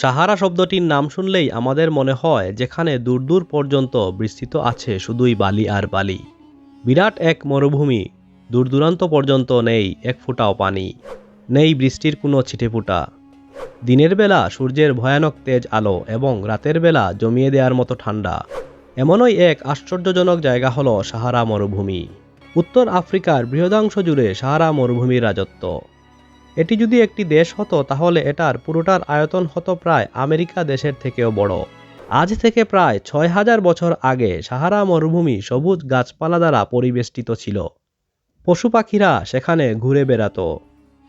সাহারা শব্দটির নাম শুনলেই আমাদের মনে হয় যেখানে দূর দূর পর্যন্ত বিস্তৃত আছে শুধুই বালি আর বালি। বিরাট এক মরুভূমি, দূর দূরান্ত পর্যন্ত নেই এক ফোঁটাও পানি, নেই বৃষ্টির কোনো ছিটেফোঁটা দিনের বেলা সূর্যের ভয়ানক তেজ আলো এবং রাতের বেলা জমিয়ে দেওয়ার মতো ঠান্ডা। এমনই এক আশ্চর্যজনক জায়গা হলো সাহারা মরুভূমি। উত্তর আফ্রিকার বৃহদাংশ জুড়ে সাহারা মরুভূমির রাজত্ব। এটি যদি একটি দেশ হতো, তাহলে এটার পুরোটার আয়তন হতো প্রায় আমেরিকা দেশের থেকেও বড়। আজ থেকে প্রায় ছয় হাজার বছর আগে সাহারা মরুভূমি সবুজ গাছপালা দ্বারা পরিবেষ্টিত ছিল। পশু পাখিরা সেখানে ঘুরে বেড়াতো।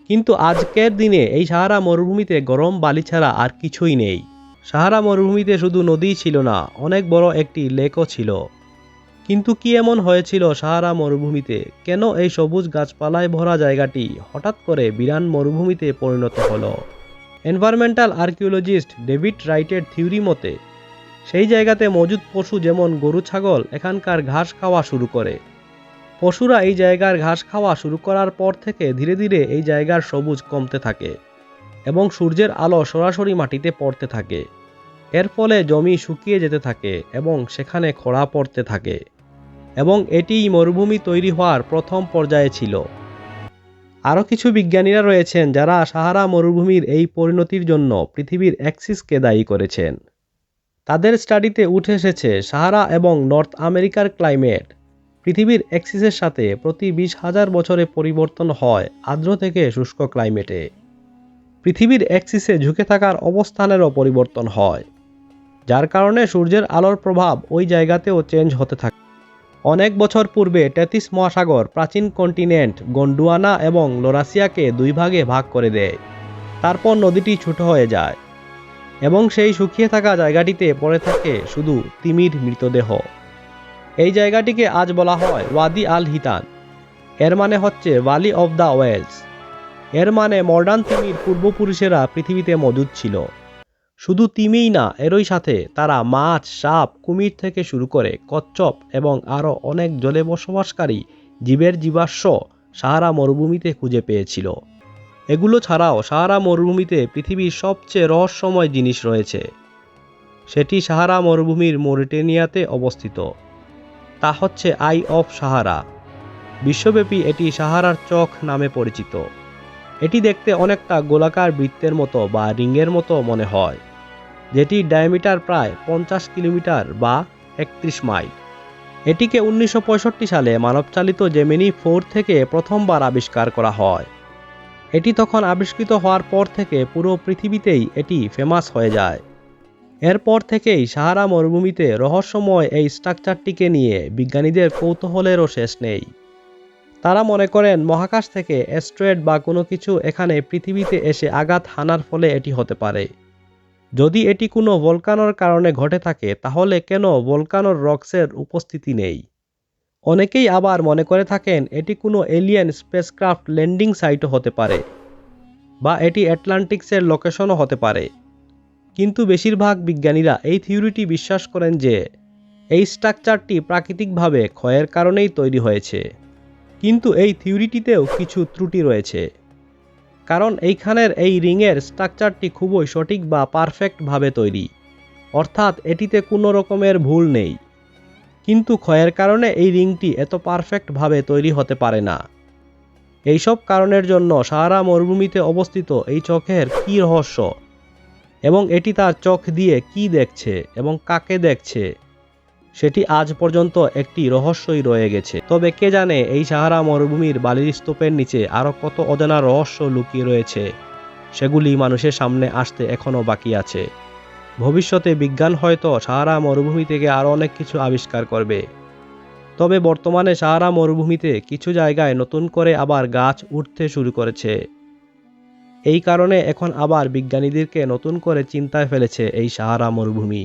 কিন্তু আজকের দিনে এই সাহারা মরুভূমিতে গরম বালি ছাড়া আর কিছুই নেই। সাহারা মরুভূমিতে শুধু নদী ছিল না, অনেক বড় একটি লেকও ছিল। কিন্তু কি এমন হয়েছিল সাহারা মরুভূমিতে? কেন এই সবুজ গাছপালায় ভরা জায়গাটি? হঠাৎ করে বিরান মরুভূমিতে পরিণত হলো। এনভায়রনমেন্টাল আর্কিওলজিস্ট ডেভিড রাইটের থিওরি মতে, সেই জায়গাতে মজুদ পশু যেমন গরু, ছাগল, এখানকার ঘাস খাওয়া শুরু করে। পশুরা এই জায়গার ঘাস খাওয়া শুরু করার পর থেকে ধীরে ধীরে এই জায়গার সবুজ কমতে থাকে এবং সূর্যের আলো সরাসরি মাটিতে পড়তে থাকে। এর ফলে জমি শুকিয়ে যেতে থাকে এবং সেখানে খরা পড়তে থাকে। এবং এটিই মরুভূমি তৈরি হওয়ার প্রথম পর্যায়ে ছিল। আরও কিছু বিজ্ঞানীরা রয়েছেন যারা সাহারা মরুভূমির এই পরিণতির জন্য পৃথিবীর অ্যাক্সিসকে দায়ী করেছেন। তাদের স্টাডিতে উঠে এসেছে সাহারা এবং নর্থ আমেরিকার ক্লাইমেট। পৃথিবীর অ্যাক্সিসের সাথে প্রতি বিশ হাজার বছরে পরিবর্তন হয় আর্দ্র থেকে শুষ্ক ক্লাইমেটে। পৃথিবীর অ্যাক্সিসে ঝুঁকে থাকার অবস্থানেরও পরিবর্তন হয়, যার কারণে সূর্যের আলোর প্রভাব ওই জায়গাতেও চেঞ্জ হতে থাকে। অনেক বছর পূর্বে টেতিস মহাসাগর প্রাচীন কন্টিনেন্ট গন্ডুয়ানা এবং লোরাসিয়াকে দুই ভাগে ভাগ করে দেয়। তারপর নদীটি ছোট হয়ে যায় এবং সেই শুকিয়ে থাকা জায়গাটিতে পড়ে থাকে শুধু তিমির মৃতদেহ। এই জায়গাটিকে আজ বলা হয় ওয়াদি আল হিতান। এর মানে হচ্ছে ভ্যালি অফ দ্য ওয়েলস এর মানে মডার্ন তিমির পূর্বপুরুষেরা পৃথিবীতে মজুদ ছিল। শুধু তিমিই না, এরই সাথে তারা মাছ, সাপ, কুমির থেকে শুরু করে কচ্ছপ এবং আরও অনেক জলে বসবাসকারী জীবের জীবাশ্ম সাহারা মরুভূমিতে খুঁজে পেয়েছিল। এগুলো ছাড়াও সাহারা মরুভূমিতে পৃথিবীর সবচেয়ে রহস্যময় জিনিস রয়েছে। সেটি সাহারা মরুভূমির মরিটেনিয়াতে অবস্থিত। তা হচ্ছে আই অফ সাহারা। বিশ্বব্যাপী এটি সাহারার চোখ নামে পরিচিত। এটি দেখতে অনেকটা গোলাকার বৃত্তের মতো বা রিংয়ের মতো মনে হয়। যেটির ডায়ামিটার প্রায় পঞ্চাশ কিলোমিটার বা একত্রিশ মাইল। এটিকে উনিশশো পঁয়ষট্টি সালে মানবচালিত জেমিনি ফোর থেকে প্রথমবার আবিষ্কার করা হয়। এটি তখন আবিষ্কৃত হওয়ার পর থেকে পুরো পৃথিবীতেই এটি ফেমাস হয়ে যায়। এরপর থেকেই সাহারা মরুভূমিতে রহস্যময় এই স্ট্রাকচারটিকে নিয়ে বিজ্ঞানীদের কৌতূহলেরও শেষ নেই। তারা মনে করেন মহাকাশ থেকে অ্যাস্ট্রয়েড বা কোনো কিছু এখানে পৃথিবীতে এসে আঘাত হানার ফলে এটি হতে পারে। যদি এটি কোনো ভলকানোর কারণে ঘটে থাকে, তাহলে কেন ভলকানোর রক্সের উপস্থিতি নেই? অনেকেই আবার মনে করে থাকেন, এটি কোনো এলিয়েন স্পেসক্রাফট ল্যান্ডিং সাইটও হতে পারে, বা এটি অ্যাটলান্টিক্সের লোকেশনও হতে পারে। কিন্তু বেশিরভাগ বিজ্ঞানীরা এই থিওরিটি বিশ্বাস করেন যে, এই স্ট্রাকচারটি প্রাকৃতিকভাবে ক্ষয়ের কারণেই তৈরি হয়েছে। কিন্তু এই থিওরিটিতেও কিছু ত্রুটি রয়েছে। কারণ এইখানের এই রিংয়ের স্ট্রাকচারটি খুবই সঠিক বা পারফেক্টভাবে তৈরি। অর্থাৎ এটিতে কোনো রকমের ভুল নেই। কিন্তু ক্ষয়ের কারণে এই রিংটি এত পারফেক্টভাবে তৈরি হতে পারে না। এইসব কারণের জন্য সাহারা মরুভূমিতে অবস্থিত এই চোখের কী রহস্য? এবং এটি তার চোখ দিয়ে কি দেখছে এবং কাকে দেখছে? সেটি আজ পর্যন্ত একটি রহস্যই রয়ে গেছে। তবে কে জানে এই সাহারা মরুভূমির বালির স্তূপের নিচে আরও কত অজানা রহস্য লুকিয়ে রয়েছে, সেগুলি মানুষের সামনে আসতে এখনও বাকি আছে। ভবিষ্যতে বিজ্ঞান হয়তো সাহারা মরুভূমি থেকে আরও অনেক কিছু আবিষ্কার করবে। তবে বর্তমানে সাহারা মরুভূমিতে কিছু জায়গায় নতুন করে আবার গাছ উঠতে শুরু করেছে। এই কারণে এখন আবার বিজ্ঞানীদেরকে নতুন করে চিন্তায় ফেলেছে এই সাহারা মরুভূমি।